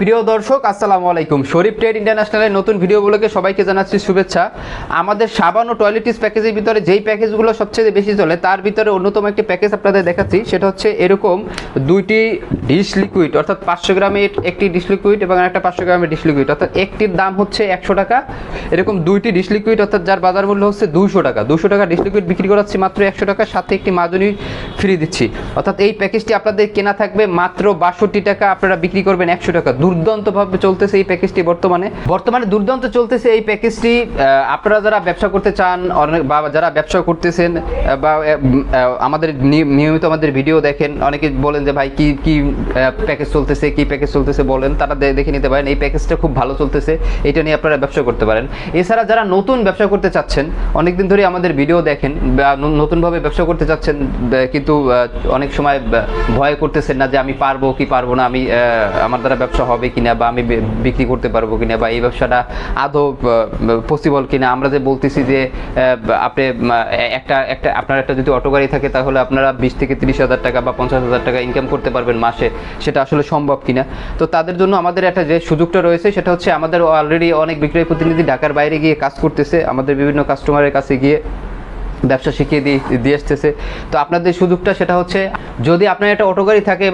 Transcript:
প্রিয় দর্শক, আসসালামু আলাইকুম। শরীফ ট্রেড ইন্টারন্যাশনালের নতুন ভিডিওগুলোকে সবাইকে জানাচ্ছি শুভেচ্ছা। আমাদের সাবান ও টয়লেটিস প্যাকেজের ভিতরে যেই প্যাকেজগুলো সবচেয়ে বেশি চলে, তার ভিতরে অন্যতম একটি প্যাকেজ আপনাদের দেখাচ্ছি। সেটা হচ্ছে এরকম দুইটি ডিশ লিকুইড অর্থাৎ পাঁচশো গ্রামের একটি ডিশ লিকুইড এবং একটা পাঁচশো গ্রামের ডিশ লিকুইড অর্থাৎ একটির দাম হচ্ছে একশো টাকা। এরকম দুইটি ডিশ লিকুইড অর্থাৎ যার বাজার মূল্য হচ্ছে দুশো টাকা। দুশো টাকা ডিশ লিকুইড বিক্রি করাচ্ছি মাত্র একশো টাকার সাথে একটি মাজনি ফ্রি দিচ্ছি। অর্থাৎ এই প্যাকেজটি আপনাদের কেনা থাকবে মাত্র বাষট্টি টাকা, আপনারা বিক্রি করবেন একশো টাকা। দুর্দান্তভাবে চলতেছে এই প্যাকেজটি বর্তমানে। বর্তমানে দুর্দান্ত চলতেছে এই প্যাকেজটি আপনারা যারা ব্যবসা করতে চান, অনেক বা যারা ব্যবসা করতেছেন বা আমাদের নিয়মিত আমাদের ভিডিও দেখেন, অনেকে বলেন যে, ভাই, কি কি প্যাকেজ চলতেছে, কি প্যাকেজ চলতেছে? বলেন, তারা দেখে নিতে পারেন, এই প্যাকেজটা খুব ভালো চলতেছে। এটা নিয়ে আপনারা ব্যবসা করতে পারেন। এছাড়া যারা নতুন ব্যবসা করতে চাচ্ছেন, অনেকদিন ধরে আমাদের ভিডিও দেখেন, বা নতুনভাবে ব্যবসা করতে চাচ্ছেন বা কিন্তু অনেক সময় ভয় করতেছেন না যে আমি পারব কি পারব না, আমি আমার দ্বারা ব্যবসা হবে কিনা বা আমি বিক্রি করতে পারব কিনা বা এই ব্যবসাটা আদৌ পসিবল কিনা। আমরা যে বলতেছি যে আপনি একটা একটা, আপনার একটা যদি অটো গাড়ি থাকে, তাহলে আপনারা বিশ থেকে তিরিশ হাজার টাকা বা পঞ্চাশ হাজার টাকা ইনকাম করতে পারবেন মাসে। সেটা আসলে সম্ভব কিনা? তো তাদের জন্য আমাদের একটা যে সুযোগটা রয়েছে, সেটা হচ্ছে আমাদের অলরেডি অনেক বিক্রয় প্রতিনিধি ঢাকার বাইরে গিয়ে কাজ করতেছে। আমাদের বিভিন্ন কাস্টমারের কাছে গিয়ে ব্যবসা শিখিয়ে দিয়ে দিয়ে আসতেছে। তো আপনাদের সুযোগটা সেটা হচ্ছে, যদি আপনার একটা অটো গাড়ি থাকে